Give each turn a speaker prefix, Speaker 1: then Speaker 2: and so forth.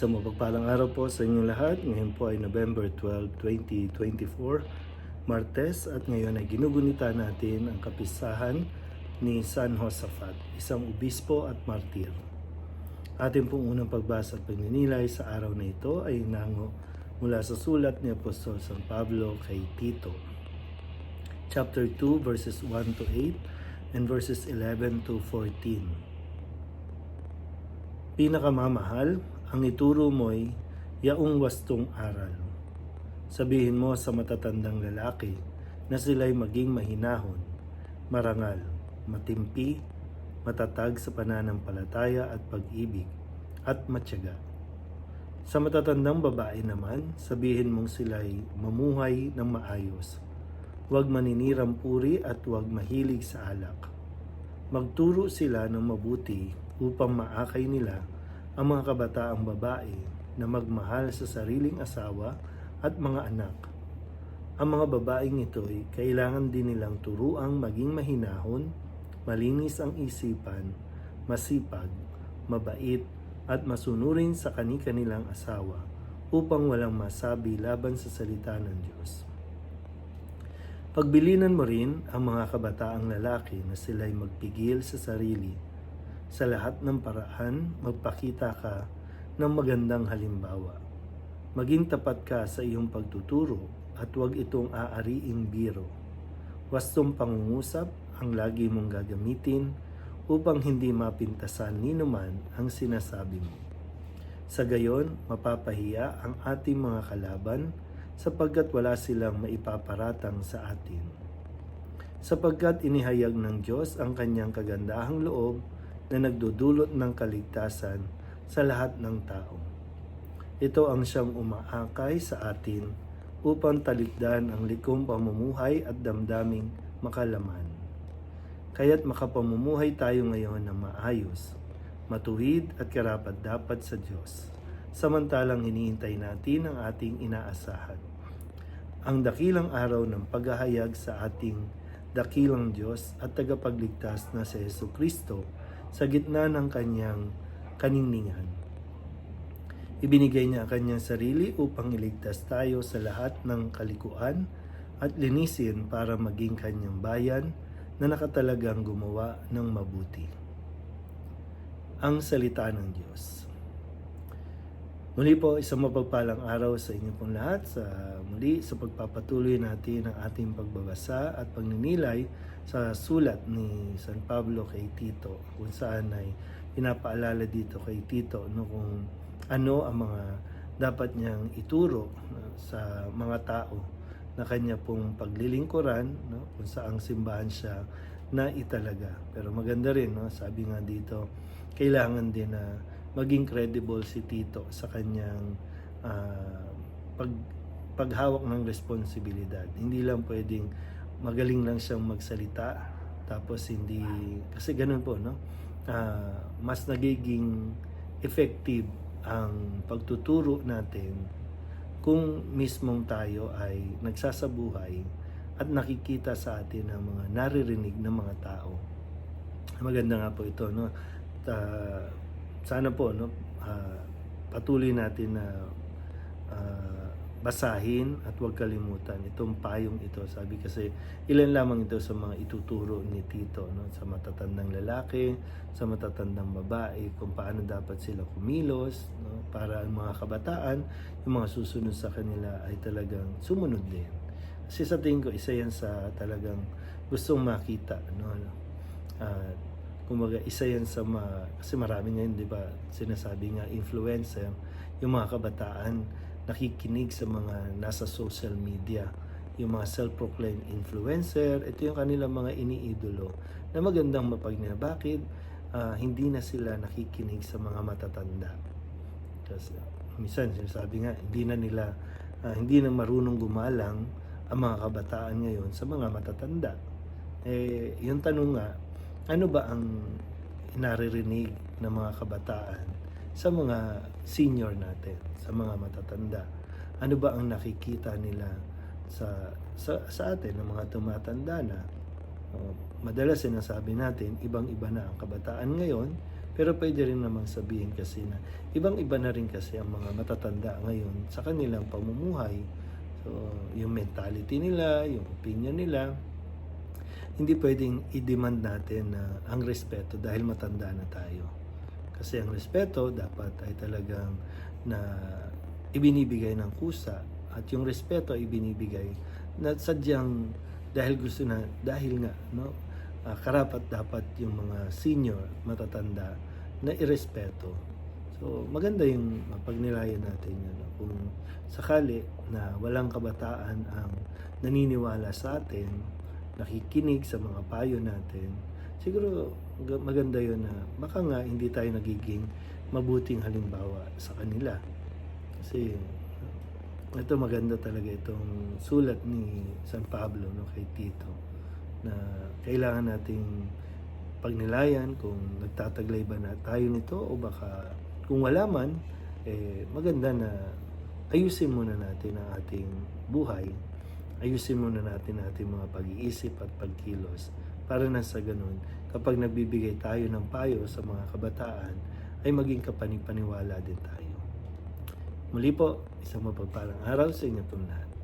Speaker 1: Isang mapagpalang araw po sa inyong lahat. Ngayon po ay November 12, 2024, Martes at ngayon ay ginugunita natin ang kapisahan ni San Josaphat, isang obispo at martir. Ating pong unang pagbasa at pagninilay sa araw na ito ay nango mula sa sulat ni Apostol San Pablo kay Tito. Chapter 2 verses 1 to 8 and verses 11 to 14. Pinakamamahal, ang ituro mo'y yaong wastong aral. Sabihin mo sa matatandang lalaki na sila'y maging mahinahon, marangal, matimpi, matatag sa pananampalataya at pag-ibig, at matyaga. Sa matatandang babae naman, sabihin mong sila'y mamuhay ng maayos. Huwag maninirang puri at huwag mahilig sa alak. Magturo sila ng mabuti upang maakay nila ang mga kabataang babae na magmahal sa sariling asawa at mga anak. Ang mga babaeng ito'y kailangan din nilang turuang maging mahinahon, malinis ang isipan, masipag, mabait, at masunurin sa kani-kanilang asawa upang walang masabi laban sa salita ng Diyos. Pagbilinan mo rin ang mga kabataang lalaki na sila'y magpigil sa sarili. Sa lahat ng paraan, magpakita ka ng magandang halimbawa. Maging tapat ka sa iyong pagtuturo at huwag itong aariing biro. Wastong pangungusap ang lagi mong gagamitin upang hindi mapintasan ni naman ang sinasabi mo. Sa gayon, mapapahiya ang ating mga kalaban sapagkat wala silang maipaparatang sa atin. Sapagkat inihayag ng Diyos ang kanyang kagandahang loob na nagdudulot ng kaligtasan sa lahat ng tao. Ito ang siyang umaakay sa atin upang talikdan ang likong pamumuhay at damdaming makalaman. Kaya't makapamumuhay tayo ngayon na maayos, matuwid at karapat dapat sa Diyos, samantalang hinihintay natin ang ating inaasahan. Ang dakilang araw ng paghahayag sa ating dakilang Diyos at tagapagligtas na si Yesu Kristo sa gitna ng kanyang kaningningan. Ibinigay niya ang kanyang sarili upang iligtas tayo sa lahat ng kalikuan at linisin para maging kanyang bayan na nakatalagang gumawa ng mabuti. Ang Salita ng Diyos. Muli po, isang mapagpalang araw sa inyo pong lahat sa muli sa pagpapatuloy natin ang ating pagbabasa at pagninilay sa sulat ni San Pablo kay Tito kung saan ay pinapaalala dito kay Tito no, kung ano ang mga dapat niyang ituro sa mga tao na kanya pong paglilingkuran no, kung saang simbahan siya na italaga. Pero maganda rin, no, sabi nga dito, kailangan din na maging credible si Tito sa kanyang ah, pag, paghawak ng responsibilidad. Hindi lang pwedeng magaling lang siyang magsalita tapos hindi kasi ganun po no Ah, mas nagiging effective ang pagtuturo natin kung mismong tayo ay nagsasabuhay at nakikita sa atin ang mga naririnig ng mga tao. Maganda nga po ito no. Ta- sana po no ah, patuloy natin na basahin at huwag kalimutan itong payong ito. Sabi kasi ilan lamang ito sa mga ituturo ni Tito no sa matatandang lalaki, sa matatandang babae kung paano dapat sila kumilos no para ang mga kabataan, yung mga susunod sa kanila ay talagang sumunod din. Kasi sa tingin ko isa yan sa talagang gustong makita no. At kumbaga isa yan sa ma, kasi marami ngayon 'di ba sinasabi nga influencer yung mga kabataan nakikinig sa mga nasa social media. Yung mga self-proclaimed influencer ito yung kanilang mga iniidolo na magandang mapagna bakit? Ah, hindi na sila nakikinig sa mga matatanda. Kasi minsan sinasabi nga hindi na nila ah, hindi na marunong gumalang ang mga kabataan ngayon sa mga matatanda. Eh yung tanong nga ano ba ang naririnig ng mga kabataan sa mga senior natin, sa mga matatanda? Ano ba ang nakikita nila sa sa, sa atin ng mga tumatanda na? Uh, madalas sinasabi natin, ibang-iba na ang kabataan ngayon, Pero pwede rin namang sabihin kasi na ibang-iba na rin kasi ang mga matatanda ngayon sa kanilang pamumuhay. So, yung mentality nila, yung opinion nila, hindi pwedeng i-demand natin na ang respeto dahil matanda na tayo. Kasi ang respeto dapat ay talagang na ibinibigay ng kusa at yung respeto ay ibinibigay na sadyang dahil gusto na dahil nga no ah, karapat dapat yung mga senior matatanda na irespeto so maganda yung pagnilayan natin yun no? kung sakali na walang kabataan ang naniniwala sa atin nakikinig sa mga payo natin siguro ga- maganda yun na baka nga hindi tayo nagiging mabuting halimbawa sa kanila. Kasi ito maganda talaga itong sulat ni San Pablo no kay Tito na kailangan nating pagnilayan kung nagtataglay ba na tayo nito o baka kung wala man eh maganda na ayusin muna natin ang ating buhay. Ayusin muna natin ating mga pag-iisip at pagkilos para na sa ganun kapag nagbibigay tayo ng payo sa mga kabataan ay maging kapanipaniwala din tayo Muli po, isang mapagpalang araw sa inyo pong lahat.